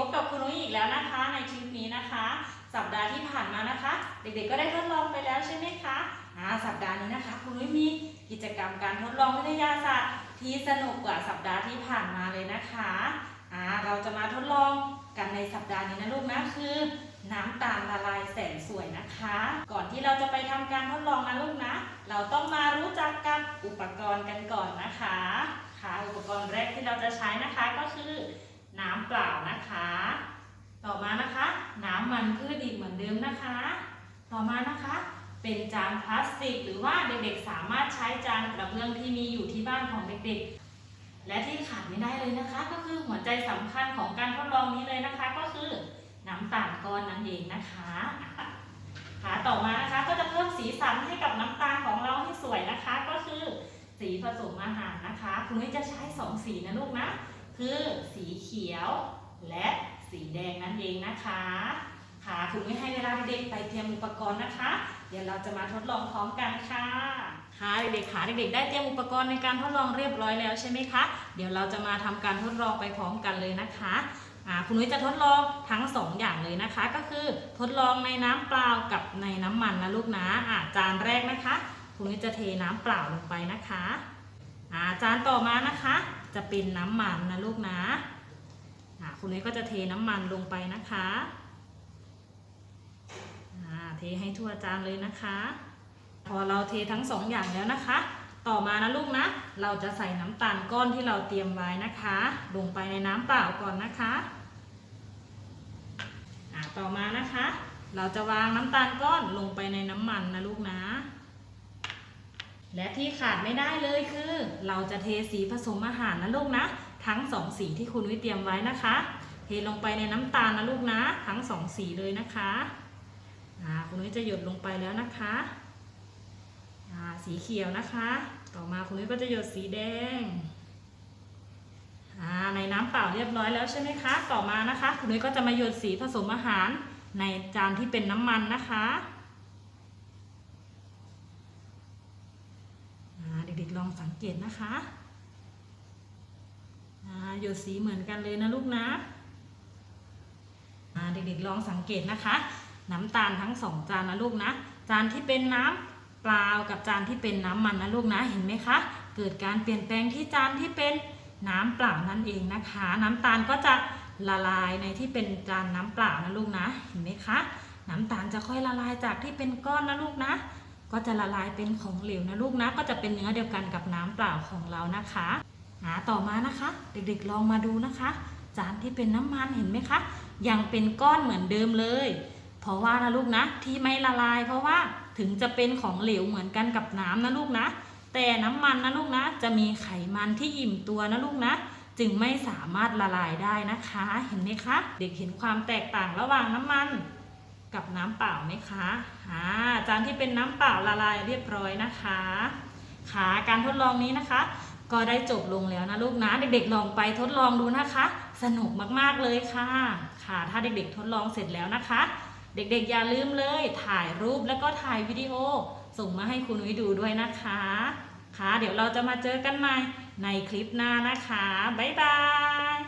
พบกับคุณนุ้ยอีกแล้วนะคะในคลิปนี้นะคะ สัปดาห์ที่ผ่านมานะคะ เด็กๆก็ได้ทดลองไปแล้วใช่ไหมคะอ่าสัปดาห์นี้นะคะ คุณนุ้ยมีกิจกรรมการทดลองวิทยาศาสตร์ ที่สนุกกว่าสัปดาห์ที่ผ่านมาเลยนะคะอ่าเราจะมาทดลองกันในสัปดาห์นี้นะลูกนะคือน้ำตาลละลายแสนสวยนะคะ ก่อนที่เราจะไปทำการทดลองนะลูกนะ เราต้องมารู้จักกับอุปกรณ์กันก่อนนะคะค่ะอุปกรณ์แรกที่เราจะใช้นะคะก็คือ น้ำเปล่านะคะ ต่อมานะคะ น้ำมันพืชอีกเหมือนเดิมนะคะ ต่อมานะคะ เป็นจานพลาสติก หรือว่าเด็กๆ สามารถใช้จานกระเบื้องที่มีอยู่ที่บ้านของเด็กๆ และที่ขาดไม่ได้เลยนะคะ ก็คือหัวใจสำคัญของการทดลองนี้เลยนะคะ ก็คือน้ำตาลก้อนนั่นเองนะคะค่ะต่อมานะคะก็จะเพิ่มสีสันให้กับน้ำตาลของเราให้สวยนะคะ ก็คือสีผสมอาหารนะคะ คุณนุ้ยจะใช้สองสีนะลูกนะ คือสีเขียว และสีแดงนั่นเองนะคะ ค่ะคุณไม่ให้เวลาเด็กๆไปเตรียมอุปกรณ์นะคะ เดี๋ยวเราจะมาทดลองพร้อมกันค่ะค่ะเด็กๆค่ะเด็กๆได้เตรียมอุปกรณ์ในการทดลองเรียบร้อยแล้วใช่ไหมคะ เดี๋ยวเราจะมาทำการทดลองไปพร้อมกันเลยนะคะคุณนุ้ยจะทดลองทั้งสองอย่างเลยนะคะ ก็คือทดลองในน้ำเปล่ากับในน้ำมันนะลูกนะอ่าจานแรกนะคะ คุณนุ้ยจะเทน้ำเปล่าลงไปนะคะ อาจานต่อมานะคะ จะเป็นน้ำมันนะลูกนะอ่าคุณนุ้ยก็จะเทน้ำมันลงไปนะคะอ่าเทให้ทั่วจานเลยนะคะ พอเราเททั้งสองอย่างแล้วนะคะ ต่อมานะลูกนะ เราจะใส่น้ำตาลก้อนที่เราเตรียมไว้นะคะ ลงไปในน้ำเปล่าก่อนนะคะอ่าต่อมานะคะ เราจะวางน้ำตาลก้อนลงไปในน้ำมันนะลูกนะ และที่ขาดไม่ได้เลยคือ เราจะเทสีผสมอาหารนะลูกนะ ทั้งสองสีที่คุณวิเตรียมไว้นะคะ เทลงไปในน้ำตาลนะลูกนะ ทั้งสองสีเลยนะคะอ่าคุณวิจะหยดลงไปแล้วนะคะสีเขียวนะคะ ต่อมาคุณวิก็จะหยดสีแดงในน้ำเปล่าเรียบร้อยแล้วใช่ไหมคะ ต่อมานะคะ คุณวิก็จะมาหยดสีผสมอาหารในจานที่เป็นน้ำมันนะคะ อ่า เด็กๆลองสังเกตนะคะอ่าหยดสีเหมือนกันเลยนะลูกนะเด็กๆลองสังเกตนะคะ น้ำตาลทั้งสองจานนะลูกนะ จานที่เป็นน้ำเปล่ากับจานที่เป็นน้ำมันนะลูกนะเห็นไหมคะ เกิดการเปลี่ยนแปลงที่จานที่เป็นน้ำเปล่านั่นเองนะคะ น้ำตาลก็จะละลายในที่เป็นจานน้ำเปล่านะลูกนะ เห็นไหมคะ น้ำตาลจะค่อยละลายจากที่เป็นก้อนนะลูกนะ ก็จะละลายเป็นของเหลวนะลูกนะ ก็จะเป็นเนื้อเดียวกันกับน้ำเปล่าของเรานะคะหาต่อมานะคะ เด็กๆลองมาดูนะคะ จานที่เป็นน้ำมันเห็นไหมคะ ยังเป็นก้อนเหมือนเดิมเลย เพราะว่านะลูกนะ ที่ไม่ละลาย เพราะว่าถึงจะเป็นของเหลวเหมือนกันกับน้ำนะลูกนะ แต่น้ำมันนะลูกนะ จะมีไขมันที่อิ่มตัวนะลูกนะจึงไม่สามารถละลายได้นะคะ เห็นไหมคะ เด็กเห็นความแตกต่างระหว่างน้ำมัน กับน้ำเปล่าไหมคะอ่าจานที่เป็นน้ำเปล่าละลายเรียบร้อยนะคะ ค่ะ การทดลองนี้นะคะ ก็ได้จบลงแล้วนะลูกนะ เด็กๆลองไปทดลองดูนะคะ สนุกมากๆเลยค่ะ ค่ะ ถ้าเด็กๆทดลองเสร็จแล้วนะคะ เด็กๆอย่าลืมเลย ถ่ายรูปแล้วก็ถ่ายวิดีโอ ส่งมาให้คุณนุ้ยดูด้วยนะคะ ค่ะ เดี๋ยวเราจะมาเจอกันใหม่ในคลิปหน้านะคะ บ๊ายบาย